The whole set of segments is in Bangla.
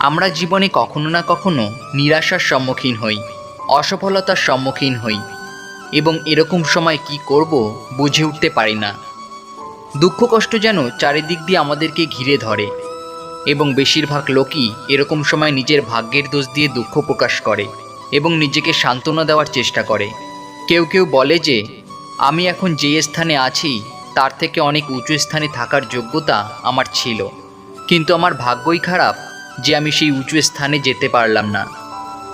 আমরা জীবনে কখনো না কখনো নিরাশার সম্মুখীন হই, অসফলতার সম্মুখীন হই এবং এরকম সময় কি করব বুঝে উঠতে পারি না। দুঃখ কষ্ট যেন চারিদিক দিয়ে আমাদেরকে ঘিরে ধরে এবং বেশিরভাগ লোকই এরকম সময় নিজের ভাগ্যের দোষ দিয়ে দুঃখ প্রকাশ করে এবং নিজেকে সান্ত্বনা দেওয়ার চেষ্টা করে। কেউ কেউ বলে যে, আমি এখন যে স্থানে আছি, তার থেকে অনেক উঁচু স্থানে থাকার যোগ্যতা আমার ছিল। কিন্তু আমার ভাগ্যই খারাপ যে আমি সেই উঁচু স্থানে যেতে পারলাম না।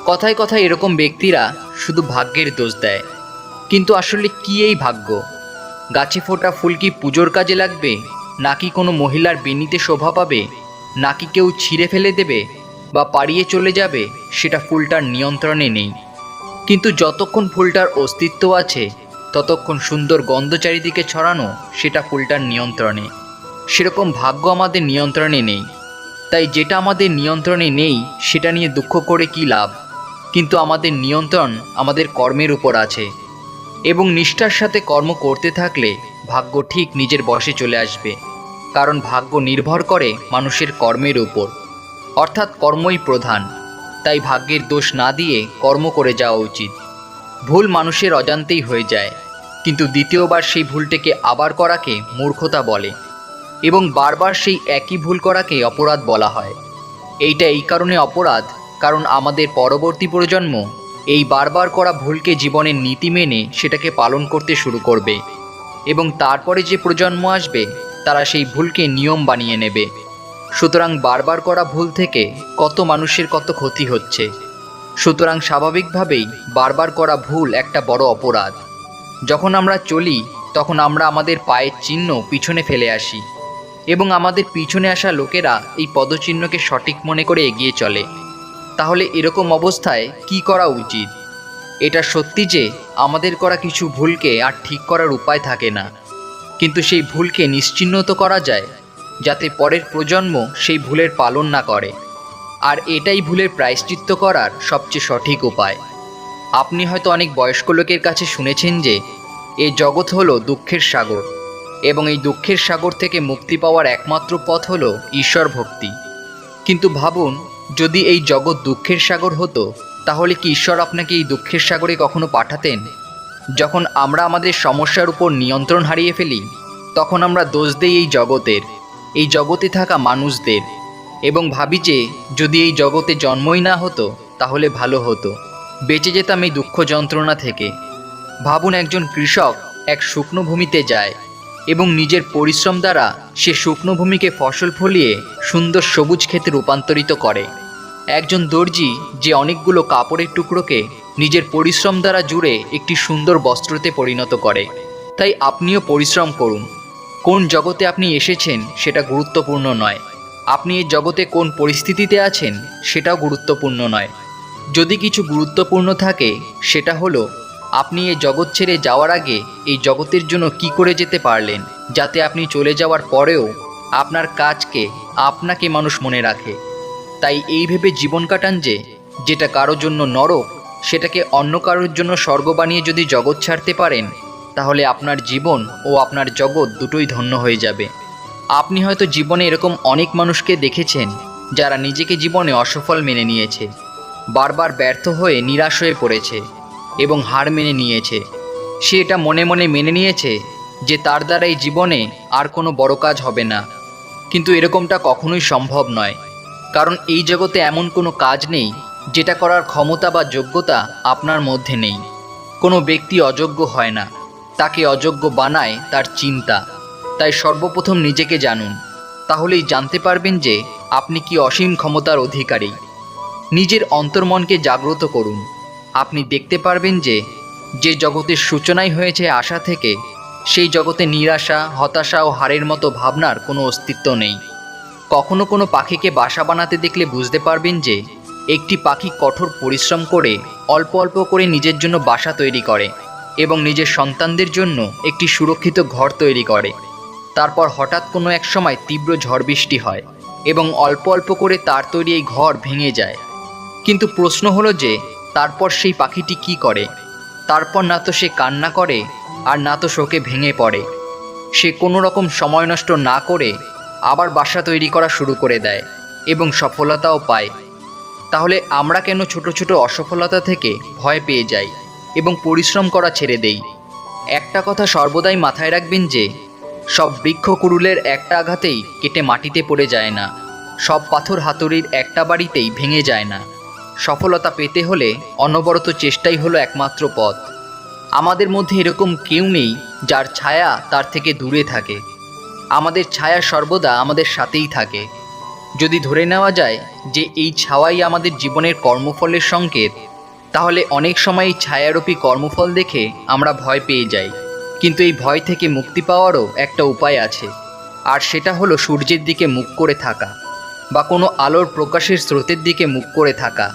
কথায় কথায় এরকম ব্যক্তিরা শুধু ভাগ্যের দোষ দেয়। কিন্তু আসলে কি এই ভাগ্য? গাছে ফোটা ফুল কি পুজোর কাজে লাগবে? নাকি কোনো মহিলার বেনিতে শোভা পাবে? নাকি কেউ ছিঁড়ে ফেলে দেবে? বা পাড়িয়ে চলে যাবে? সেটা ফুলটার নিয়ন্ত্রণে নেই। কিন্তু যতক্ষণ ফুলটার অস্তিত্ব আছে, ততক্ষণ সুন্দর গন্ধ চারিদিকে ছড়ানো সেটা ফুলটার নিয়ন্ত্রণে। সেরকম ভাগ্য আমাদের নিয়ন্ত্রণে নেই। তাই যেটা আমাদের নিয়ন্ত্রণে নেই, সেটা নিয়ে দুঃখ করে কি লাভ? কিন্তু আমাদের নিয়ন্ত্রণ আমাদের কর্মের উপর আছে। এবং নিষ্ঠার সাথে কর্ম করতে থাকলে ভাগ্য ঠিক নিজের বশে চলে আসবে। কারণ ভাগ্য নির্ভর করে মানুষের কর্মের উপর। অর্থাৎ কর্মই প্রধান। তাই ভাগ্যের দোষ না দিয়ে কর্ম করে যাওয়া উচিত। ভুল মানুষের অজান্তেই হয়ে যায়। কিন্তু দ্বিতীয়বার সেই ভুলটাকে আবার করাকে মূর্খতা বলে। এবং বারবার সেই একই ভুল করাকে অপরাধ বলা হয়। এইটা এই কারণে অপরাধ, কারণ আমাদের পরবর্তী প্রজন্ম এই বারবার করা ভুলকে জীবনের নীতি মেনে সেটাকে পালন করতে শুরু করবে এবং তারপরে যে প্রজন্ম আসবে, তারা সেই ভুলকে নিয়ম বানিয়ে নেবে। সুতরাং বারবার করা ভুল থেকে কত মানুষের কত ক্ষতি হচ্ছে। সুতরাং স্বাভাবিকভাবেই বারবার করা ভুল একটা বড় অপরাধ। যখন আমরা চলি, তখন আমরা আমাদের পায়ের চিহ্ন পিছনে ফেলে আসি। এবং আমাদের পিছনে আসা লোকেরা এই পদচিহ্নকে সঠিক মনে করে এগিয়ে চলে। তাহলে এরকম অবস্থায় কি করা উচিত? এটা সত্যি যে আমাদের করা কিছু ভুলকে আর ঠিক করার উপায় থাকে না। কিন্তু সেই ভুলকে নিশ্চিহ্নত করা যায়, যাতে পরের প্রজন্ম সেই ভুলের পালন না করে। আর এটাই ভুলের প্রায়শ্চিত্ত করার সবচেয়ে সঠিক উপায়। আপনি হয়তো অনেক বয়স্ক লোকের কাছে শুনেছেন যে, এ জগৎ হলো দুঃখের সাগর। এবং এই দুঃখের সাগর থেকে মুক্তি পাওয়ার একমাত্র পথ হলো ঈশ্বর ভক্তি। কিন্তু ভাবুন, যদি এই জগৎ দুঃখের সাগর হতো, তাহলে কি ঈশ্বর আপনাকে এই দুঃখের সাগরে কখনো পাঠাতেন? যখন আমরা আমাদের সমস্যার উপর নিয়ন্ত্রণ হারিয়ে ফেলি, তখন আমরা দোষ দেই এই জগতের, এই জগতে থাকা মানুষদের। এবং ভাবি যে, যদি এই জগতে জন্মই না হতো, তাহলে ভালো হতো। বেঁচে যেতাম এই দুঃখ যন্ত্রণা থেকে। ভাবুন একজন কৃষক এক শুকনো ভূমিতে যায়। এবং নিজের পরিশ্রম দ্বারা সে শুকনো ভূমিকে ফসল ফলিয়ে সুন্দর সবুজ ক্ষেতে রূপান্তরিত করে। একজন দর্জি যে অনেকগুলো কাপড়ের টুকরোকে নিজের পরিশ্রম দ্বারা জুড়ে একটি সুন্দর বস্ত্রতে পরিণত করে। তাই আপনিও পরিশ্রম করুন। কোন জগতে আপনি এসেছেন সেটা গুরুত্বপূর্ণ নয়। আপনি এই জগতে কোন পরিস্থিতিতে আছেন সেটাও গুরুত্বপূর্ণ নয়। যদি কিছু গুরুত্বপূর্ণ থাকে, সেটা হলো আপনি এই জগৎ ছেড়ে যাওয়ার আগে এই জগতের জন্য কি করে যেতে পারলেন, যাতে আপনি চলে যাওয়ার পরেও আপনার কাজকে আপনাকে মানুষ মনে রাখে? তাই এই ভেবে জীবন কাটান যে, যেটা কারোর জন্য নরক, সেটাকে অন্য কারোর জন্য স্বর্গ বানিয়ে যদি জগৎ ছাড়তে পারেন, তাহলে আপনার জীবন ও আপনার জগৎ দুটোই ধন্য হয়ে যাবে। আপনি হয়তো জীবনে এরকম অনেক মানুষকে দেখেছেন, যারা নিজেকে জীবনে অসফল মেনে নিয়েছে, বারবার ব্যর্থ হয়ে নিরাশ হয়ে পড়েছে। এবং হার মেনে নিয়েছে। সে এটা মনে মনে মেনে নিয়েছে যে তার দ্বারা এই জীবনে আর কোনো বড় কাজ হবে না। কিন্তু এরকমটা কখনোই সম্ভব নয়। কারণ এই জগতে এমন কোনো কাজ নেই যেটা করার ক্ষমতা বা যোগ্যতা আপনার মধ্যে নেই। কোনো ব্যক্তি অযোগ্য হয় না। তাকে অযোগ্য বানায় তার চিন্তা। তাই সর্বপ্রথম নিজেকে জানুন। তাহলেই জানতে পারবেন যে আপনি কি অসীম ক্ষমতার অধিকারী। নিজের অন্তর্মনকে জাগ্রত করুন। আপনি দেখতে পারবেন যে যে জগতের সূচনাই হয়েছে আশা থেকে, সেই জগতে নিরাশা, হতাশা ও হারের মতো ভাবনার কোনো অস্তিত্ব নেই। কখনো কোনো পাখিকে বাসা বানাতে দেখলে বুঝতে পারবেন যে, একটি পাখি কঠোর পরিশ্রম করে, অল্প অল্প করে নিজের জন্য বাসা তৈরি করে এবং নিজের সন্তানদের জন্য একটি সুরক্ষিত ঘর তৈরি করে। তারপর হঠাৎ কোনো এক সময় তীব্র ঝড় বৃষ্টি হয় এবং অল্প অল্প করে তার তৈরি এই ঘর ভেঙে যায়। কিন্তু প্রশ্ন হলো যে তারপর সেই পাখিটি কি করে? তারপর না তো সে কান্না করে, আর না তো শোকে ভেঙে পড়ে। সে কোনো রকম সময় নষ্ট না করে আবার বাসা তৈরি করা শুরু করে দেয় এবং সফলতাও পায়। তাহলে আমরা কেন ছোট ছোট অসফলতা থেকে ভয় পেয়ে যাই এবং পরিশ্রম করা ছেড়ে দেই? একটা কথা সর্বদাই মাথায় রাখবেন যে, সব বৃক্ষ কুড়ুলের একটা আঘাতেই কেটে মাটিতে পড়ে যায় না। সব পাথর হাতুড়ির একটা বাড়িতেই ভেঙে যায় না। সফলতা পেতে হলে অনবরত চেষ্টাই হলো একমাত্র পথ। আমাদের মধ্যে এরকম কেউ নেই যার ছায়া তার থেকে দূরে থাকে। আমাদের ছায়া সর্বদা আমাদের সাথেই থাকে। যদি ধরে নেওয়া যায় যে এই ছাওয়াই আমাদের জীবনের কর্মফলের সংকেত, তাহলে অনেক সময় এই ছায়ারূপী কর্মফল দেখে আমরা ভয় পেয়ে যাই। কিন্তু এই ভয় থেকে মুক্তি পাওয়ারও একটা উপায় আছে, আর সেটা হলো সূর্যের দিকে মুখ করে থাকা, বা কোনো আলোর প্রকাশের স্রোতের দিকে মুখ করে থাকা।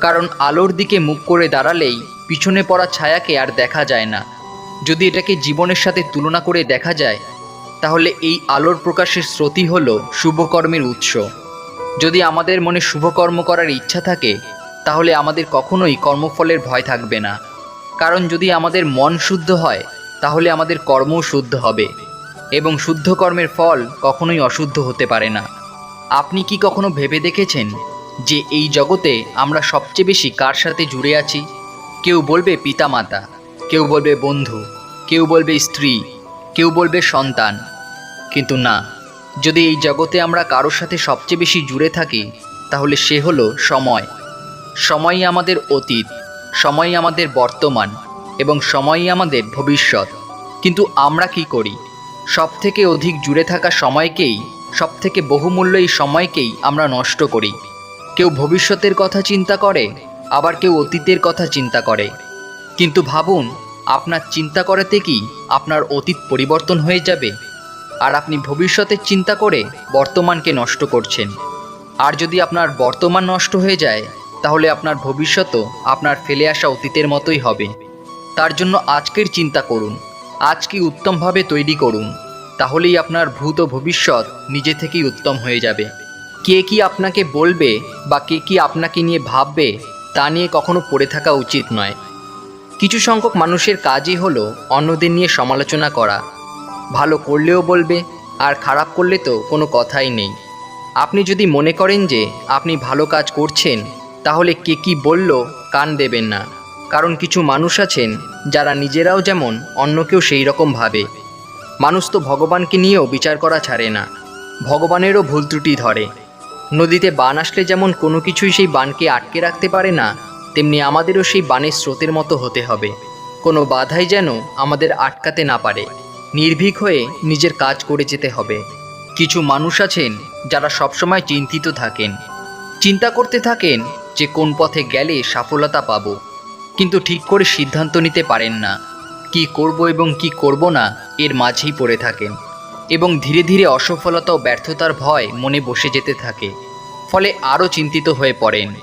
কারণ আলোর দিকে মুখ করে দাঁড়ালেই পিছনে পড়া ছায়াকে আর দেখা যায় না। যদি এটাকে জীবনের সাথে তুলনা করে দেখা যায়, তাহলে এই আলোর প্রকাশের স্রোতই হলো শুভকর্মের উৎস। যদি আমাদের মনে শুভকর্ম করার ইচ্ছা থাকে, তাহলে আমাদের কখনোই কর্মফলের ভয় থাকবে না। কারণ যদি আমাদের মন শুদ্ধ হয়, তাহলে আমাদের কর্মও শুদ্ধ হবে। এবং শুদ্ধ কর্মের ফল কখনোই অশুদ্ধ হতে পারে না। আপনি কি কখনো ভেবে দেখেছেন যে এই জগতে আমরা সবচেয়ে বেশি কার সাথে জুড়ে আছি? কেউ বলবে পিতামাতা, কেউ বলবে বন্ধু, কেউ বলবে স্ত্রী, কেউ বলবে সন্তান। কিন্তু না, যদি এই জগতে আমরা কারোর সাথে সবচেয়ে বেশি জুড়ে থাকি, তাহলে সে হলো সময়। সময়ই আমাদের অতীত, সময়ই আমাদের বর্তমান, এবং সময়ই আমাদের ভবিষ্যৎ। কিন্তু আমরা কি করি? সব থেকে অধিক জুড়ে থাকা সময়কেই সব থেকে বহুমূল্য এই সময়কেই আমরা নষ্ট করি। কেউ ভবিষ্যতের কথা চিন্তা করে, আবার কেউ অতীতের কথা চিন্তা করে। কিন্তু ভাবুন, আপনার চিন্তা করাতে কি আপনার অতীত পরিবর্তন হয়ে যাবে? আর আপনি ভবিষ্যতের চিন্তা করে বর্তমানকে নষ্ট করছেন। আর যদি আপনার বর্তমান নষ্ট হয়ে যায়, তাহলে আপনার ভবিষ্যতও আপনার ফেলে আসা অতীতের মতোই হবে। তার জন্য আজকের চিন্তা করুন আজকে উত্তমভাবে তৈরি করুন, তাহলেই আপনার ভূত ও ভবিষ্যৎ নিজে থেকেই উত্তম হয়ে যাবে। কে কি আপনাকে বলবে বা কে কি আপনাকে নিয়ে ভাববে তা নিয়ে কখনো পড়ে থাকা উচিত নয়। কিছু সংখ্যক মানুষের কাজই হলো অন্যদের নিয়ে সমালোচনা করা। ভালো করলেও বলবে, আর খারাপ করলে তো কোনো কথাই নেই। আপনি যদি মনে করেন যে আপনি ভালো কাজ করছেন, তাহলে কে কি বলল কান দেবেন না। কারণ কিছু মানুষ আছেন যারা নিজেরাও যেমন অন্যকেও সেই রকম ভাবে। মানুষ তো ভগবানকে নিয়েও বিচার করা ছাড়ে না। ভগবানেরও ভুল ত্রুটি ধরে। নদীতে বান আসলে যেমন কোনো কিছুই সেই বানকে আটকে রাখতে পারে না, তেমনি আমাদেরও সেই বানের স্রোতের মতো হতে হবে। কোনো বাধাই যেন আমাদের আটকাতে না পারে। নির্ভীক হয়ে নিজের কাজ করে যেতে হবে। কিছু মানুষ আছেন যারা সবসময় চিন্তিত থাকেন। চিন্তা করতে থাকেন যে কোন পথে গেলে সফলতা পাব। কিন্তু ঠিক করে সিদ্ধান্ত নিতে পারেন না। কি করব এবং কি করব না এর মাঝেই পড়ে থাকেন। এবং ধীরে ধীরে অসফলতা ও ব্যর্থতার ভয় মনে বসে যেতে থাকে, ফলে আরও চিন্তিত হয়ে পড়েন।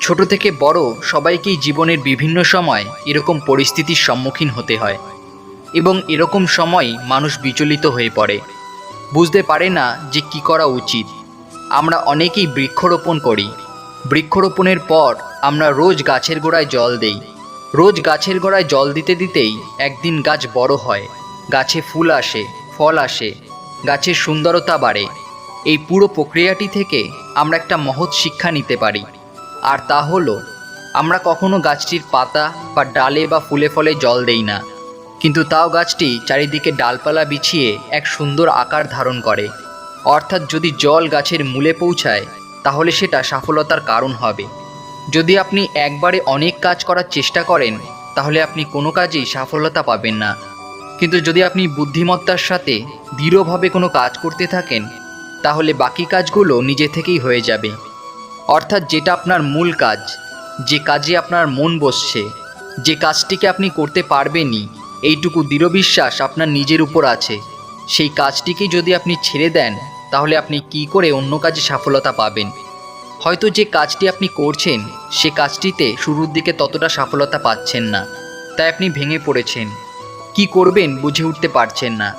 ছোট থেকে বড় সবাইকেই জীবনের বিভিন্ন সময় এরকম পরিস্থিতির সম্মুখীন হতে হয় এবং এরকম সময় মানুষ বিচলিত হয়ে পড়ে। বুঝতে পারে না যে কি করা উচিত। আমরা অনেকেই বৃক্ষরোপণ করি। বৃক্ষরোপণের পর আমরা রোজ গাছের গোড়ায় জল দেই। রোজ গাছের গোড়ায় জল দিতে দিতেই একদিন গাছ বড় হয়, গাছে ফুল আসে ফল আসে, গাছের সুন্দরতা বাড়ে। এই পুরো প্রক্রিয়াটি থেকে আমরা একটা মহৎ শিক্ষা নিতে পারি। আর তা হলো, আমরা কখনো গাছটির পাতা বা ডালে বা ফুলে ফলে জল দেই না। কিন্তু তাও গাছটি চারিদিকে ডালপালা বিছিয়ে এক সুন্দর আকার ধারণ করে। অর্থাৎ যদি জল গাছের মূলে পৌঁছায়, তাহলে সেটা সফলতার কারণ হবে। যদি আপনি একবারে অনেক কাজ করার চেষ্টা করেন, তাহলে আপনি কোনো কাজেই সফলতা পাবেন না। কিন্তু যদি আপনি বুদ্ধিমত্তার সাথে দৃঢ়ভাবে কোনো কাজ করতে থাকেন, তাহলে বাকি কাজগুলো নিজে থেকেই হয়ে যাবে। অর্থাৎ যেটা আপনার মূল কাজ, যে কাজে আপনার মন বসছে, যে কাজটিকে আপনি করতে পারবেনই, এইটুকু দৃঢ় বিশ্বাস আপনার নিজের উপর আছে। সেই কাজটিকে যদি আপনি ছেড়ে দেন, তাহলে আপনি কি করে অন্য কাজে সফলতা পাবেন? হয়তো যে কাজটি আপনি করছেন, সে কাজটিতে শুরুর দিকে ততটা সফলতা পাচ্ছেন না। তাই আপনি ভেঙে পড়েছেন। কি করবেন বুঝে উঠতে পারছেন না।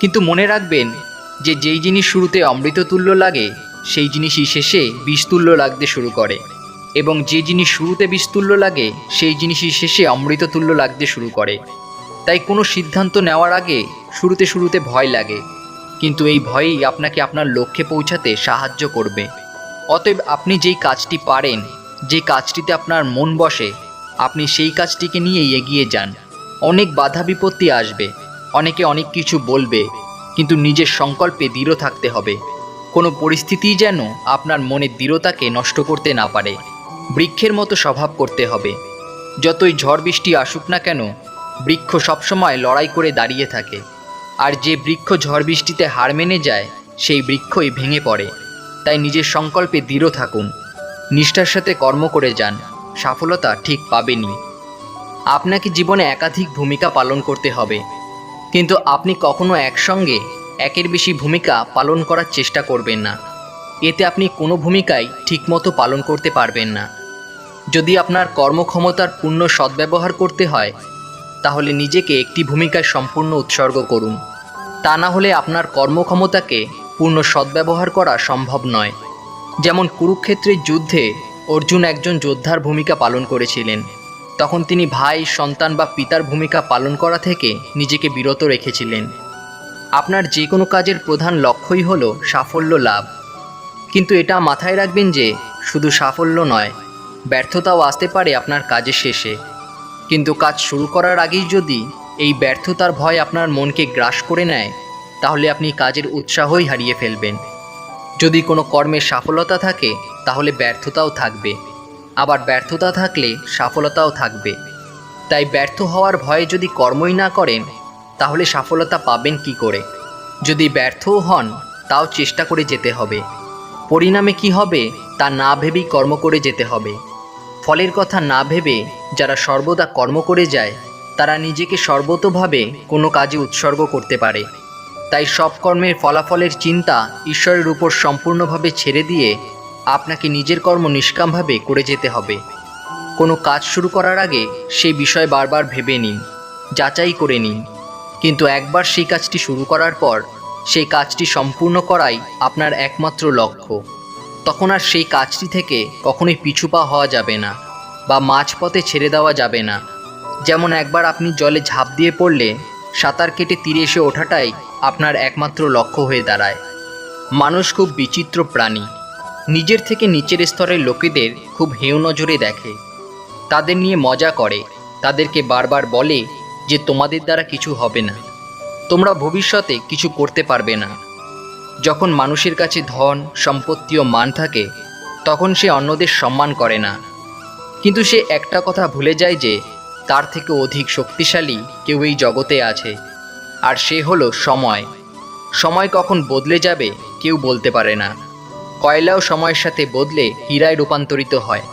কিন্তু মনে রাখবেন যে যেই জিনিস শুরুতে অমৃততুল্য লাগে, সেই জিনিসই শেষে বিষতুল্য লাগতে শুরু করে। এবং যে জিনিস শুরুতে বিষতুল্য লাগে, সেই জিনিসই শেষে অমৃততুল্য লাগতে শুরু করে। তাই কোনো সিদ্ধান্ত নেওয়ার আগে শুরুতে শুরুতে ভয় লাগে। কিন্তু এই ভয়ই আপনাকে আপনার লক্ষ্যে পৌঁছাতে সাহায্য করবে। অতএব আপনি যেই কাজটি পারেন, যে কাজটিতে আপনার মন বসে, আপনি সেই কাজটিকে নিয়েই এগিয়ে যান। অনেক বাধা বিপত্তি আসবে। অনেকে অনেক কিছু বলবে, কিন্তু নিজের সংকল্পে দৃঢ় থাকতে হবে। কোনো পরিস্থিতিই যেন আপনার মনের দৃঢ়তাকে নষ্ট করতে না পারে। বৃক্ষের মতো স্বভাব করতে হবে। যতই ঝড় বৃষ্টি আসুক না কেন, বৃক্ষ সবসময় লড়াই করে দাঁড়িয়ে থাকে। আর যে বৃক্ষ ঝড় বৃষ্টিতে হার মেনে যায়, সেই বৃক্ষই ভেঙে পড়ে। তাই নিজের সংকল্পে দৃঢ় থাকুন। নিষ্ঠার সাথে কর্ম করে যান। সফলতা ঠিক পাবেনই। আপনাকে জীবনে একাধিক ভূমিকা পালন করতে হবে। কিন্তু আপনি কখনো একসঙ্গে একের বেশি ভূমিকা পালন করার চেষ্টা করবেন না। এতে আপনি কোনো ভূমিকাই ঠিকমতো পালন করতে পারবেন না। যদি আপনার কর্মক্ষমতার পূর্ণ সদ্ব্যবহার করতে হয়, তাহলে নিজেকে একটি ভূমিকায় সম্পূর্ণ উৎসর্গ করুন। তা না হলে আপনার কর্মক্ষমতাকে পূর্ণ সদ্ব্যবহার করা সম্ভব নয়। যেমন কুরুক্ষেত্রের যুদ্ধে অর্জুন একজন যোদ্ধার ভূমিকা পালন করেছিলেন। তখন তিনি ভাই, সন্তান বা পিতার ভূমিকা পালন করা থেকে নিজেকে বিরত রেখেছিলেন। আপনার যে কোনো কাজের প্রধান লক্ষ্যই হল সাফল্য লাভ। কিন্তু এটা মাথায় রাখবেন যে, শুধু সাফল্য নয়, ব্যর্থতাও আসতে পারে আপনার কাজের শেষে। কিন্তু কাজ শুরু করার আগেই যদি এই ব্যর্থতার ভয় আপনার মনকে গ্রাস করে নেয়, তাহলে আপনি কাজের উৎসাহই হারিয়ে ফেলবেন। যদি কোনো কর্মের সফলতা থাকে, তাহলে ব্যর্থতাও থাকবে। আবার ব্যর্থতা থাকলে সফলতাও থাকবে। তাই ব্যর্থ হওয়ার ভয়ে যদি কর্মই না করেন, তাহলে সফলতা পাবেন কি করে? যদি ব্যর্থও হন, তাও চেষ্টা করে যেতে হবে। পরিণামে কি হবে, তা না ভেবেই কর্ম করে যেতে হবে। ফলের কথা না ভেবে যারা সর্বদা কর্ম করে যায়, তারা নিজেকে সর্বতোভাবে কোনো কাজে উৎসর্গ করতে পারে। তাই সব কর্মের ফলাফলের চিন্তা ঈশ্বরের উপর সম্পূর্ণভাবে ছেড়ে দিয়ে আপনাকে নিজের কর্ম নিষ্কামভাবে করে যেতে হবে। কোনো কাজ শুরু করার আগে সেই বিষয় বারবার ভেবে নিন, যাচাই করে নিন। কিন্তু একবার সেই কাজটি শুরু করার পর, সেই কাজটি সম্পূর্ণ করাই আপনার একমাত্র লক্ষ্য। তখন আর সেই কাজটি থেকে কখনোই পিছু পা হওয়া যাবে না বা মাঝপথে ছেড়ে দেওয়া যাবে না। যেমন একবার আপনি জলে ঝাঁপ দিয়ে পড়লে, সাঁতার কেটে তীরে এসে ওঠাটাই আপনার একমাত্র লক্ষ্য হয়ে দাঁড়ায়। মানুষ খুব বিচিত্র প্রাণী। নিজের থেকে নিচের স্তরের লোকেদের খুব হেয় নজরে দেখে। তাদের নিয়ে মজা করে, তাদেরকে বারবার বলে যে তোমাদের দ্বারা কিছু হবে না। তোমরা ভবিষ্যতে কিছু করতে পারবে না। যখন মানুষের কাছে ধন, সম্পত্তি ও মান থাকে, তখন সে অন্যদের সম্মান করে না। কিন্তু সে একটা কথা ভুলে যায় যে, তার থেকে অধিক শক্তিশালী কেউ এই জগতে আছে। আর সে হলো সময়। সময় কখন বদলে যাবে কেউ বলতে পারে না। কয়লাও সময়ের সাথে বদলে হীরায় রূপান্তরিত হয়।